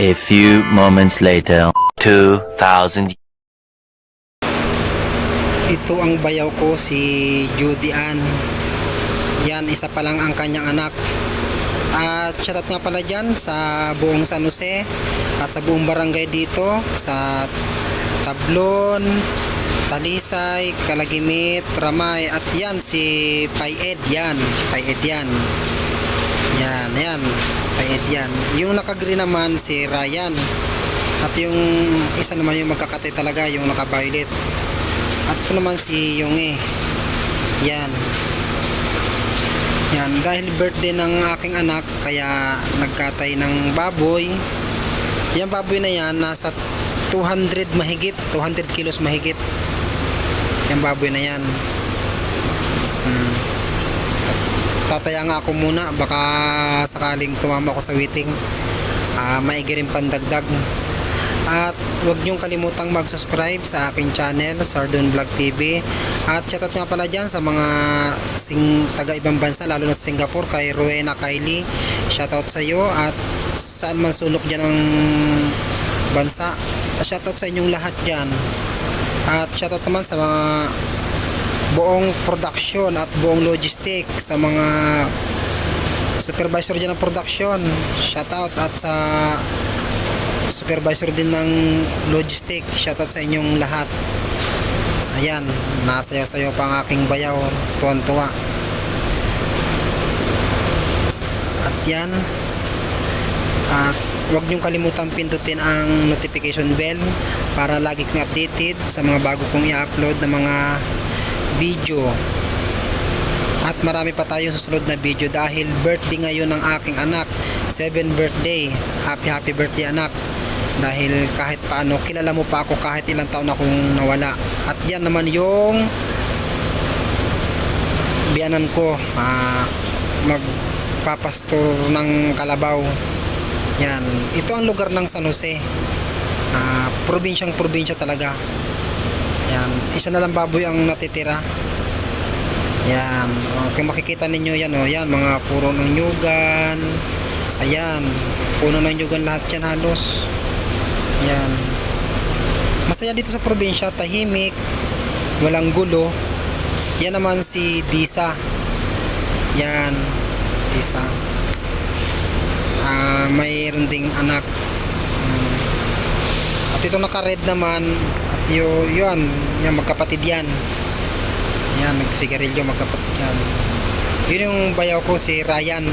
A few moments later, 2,000 Ito ang bayaw ko si Judy Ann. Yan, isa pa lang ang kanyang anak. At shoutout nga pala dyan sa buong San Jose at sa buong barangay dito sa Tablon, Talisay, Kalagimit, Ramay at yan si Payed yan. Si Payed yan. Yan, yan. Payed yan. Yung nakagreen naman si Ryan. At yung isa naman yung magkakatay talaga, yung naka-violet. At ito naman si Yonge. Yan. Yan. Dahil birthday ng aking anak, kaya nagkatay ng baboy. Yan baboy na yan, nasa 200 mahigit, 200 kilos mahigit. Yan baboy na yan. Tataya nga ako muna, baka sakaling tumama ako sa waiting. Ah, maigi rin pandagdag. At huwag niyong kalimutang mag-subscribe sa aking channel, Sardon Vlog TV. At shoutout nga pala dyan sa mga sing taga ibang bansa, lalo na sa Singapore, kay Rowena Kylie. Shoutout sa iyo at saan man sulok dyan ng bansa. Shoutout sa inyong lahat dyan. At shoutout naman sa mga buong production at buong logistic sa mga supervisor dyan ng production. Shoutout at sa supervisor din ng logistic. Shoutout sa inyong lahat. Ayan, nasayaw-sayaw pa ang aking bayaw. Tuwan-tuwa. At yan. At huwag niyong kalimutang pindutin ang notification bell para lagi kang updated sa mga bago kong i-upload na mga video. At marami pa tayong susunod na video dahil birthday ngayon ng aking anak. 7 birthday. Happy happy birthday anak. Dahil kahit paano, kilala mo pa ako kahit ilang taon akong nawala. At yan naman yung biyanan ko. Ah, magpapastor ng Kalabaw. Yan. Ito ang lugar ng San Jose. Ah, probinsyang probinsya talaga. Isa na lang baboy ang natitira. Yan. O, kung makikita ninyo yan, oh, yan, mga puro ng nyugan. Ayan. Puno ng nyugan lahat yan halos. Yan. Masaya dito sa probinsya, tahimik, walang gulo. Yan naman si Disa. Yan. Disa. Ah, mayroon ding anak. At itong naka-red naman, yo, yun, yan, magkapatid yan. Yan, nagsigarilyo magkapatid yan. Yun yung bayaw ko, si Ryan.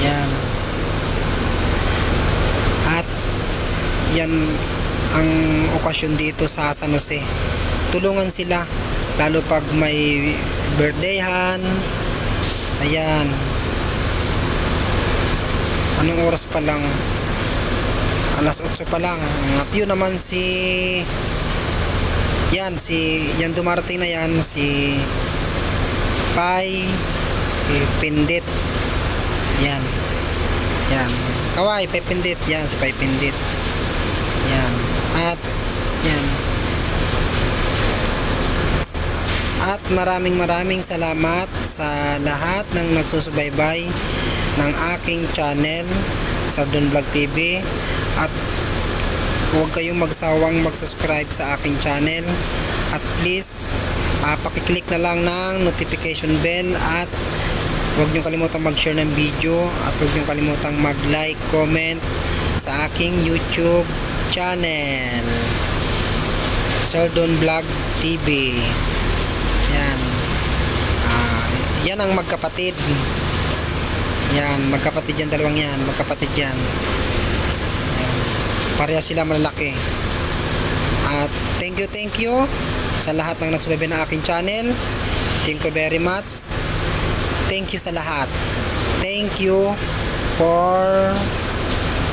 Yan. At yan ang okasyon dito sa San Jose. Tulungan sila lalo pag may birthdayhan. Ayan. Anong oras pa lang? Alas 8 pa lang. At yun naman si yan si yan dumarating na yan si Pai eh, Pindit. Yan. Yan. Kaway, Pai Pindit. Yan si Pai Pindit. Yan. At yan. At maraming maraming salamat sa lahat ng nagsusubaybay ng aking channel Sardon Vlog TV at huwag kayong magsawang mag-subscribe sa aking channel. At please uh, pakiclick na lang ng notification bell at huwag niyong kalimutang mag-share ng video at huwag niyong kalimutang mag-like, comment sa aking YouTube channel. Sardon Vlog TV yan. Ah, yan ang magkapatid yan, magkapatid yan, dalawang yan, magkapatid yan. Yan. Pareha sila malalaki. At thank you, thank you sa lahat ng nagsubaybay na aking channel. Thank you very much. Thank you sa lahat. Thank you for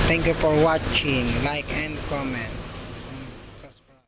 thank you for watching. Like and comment.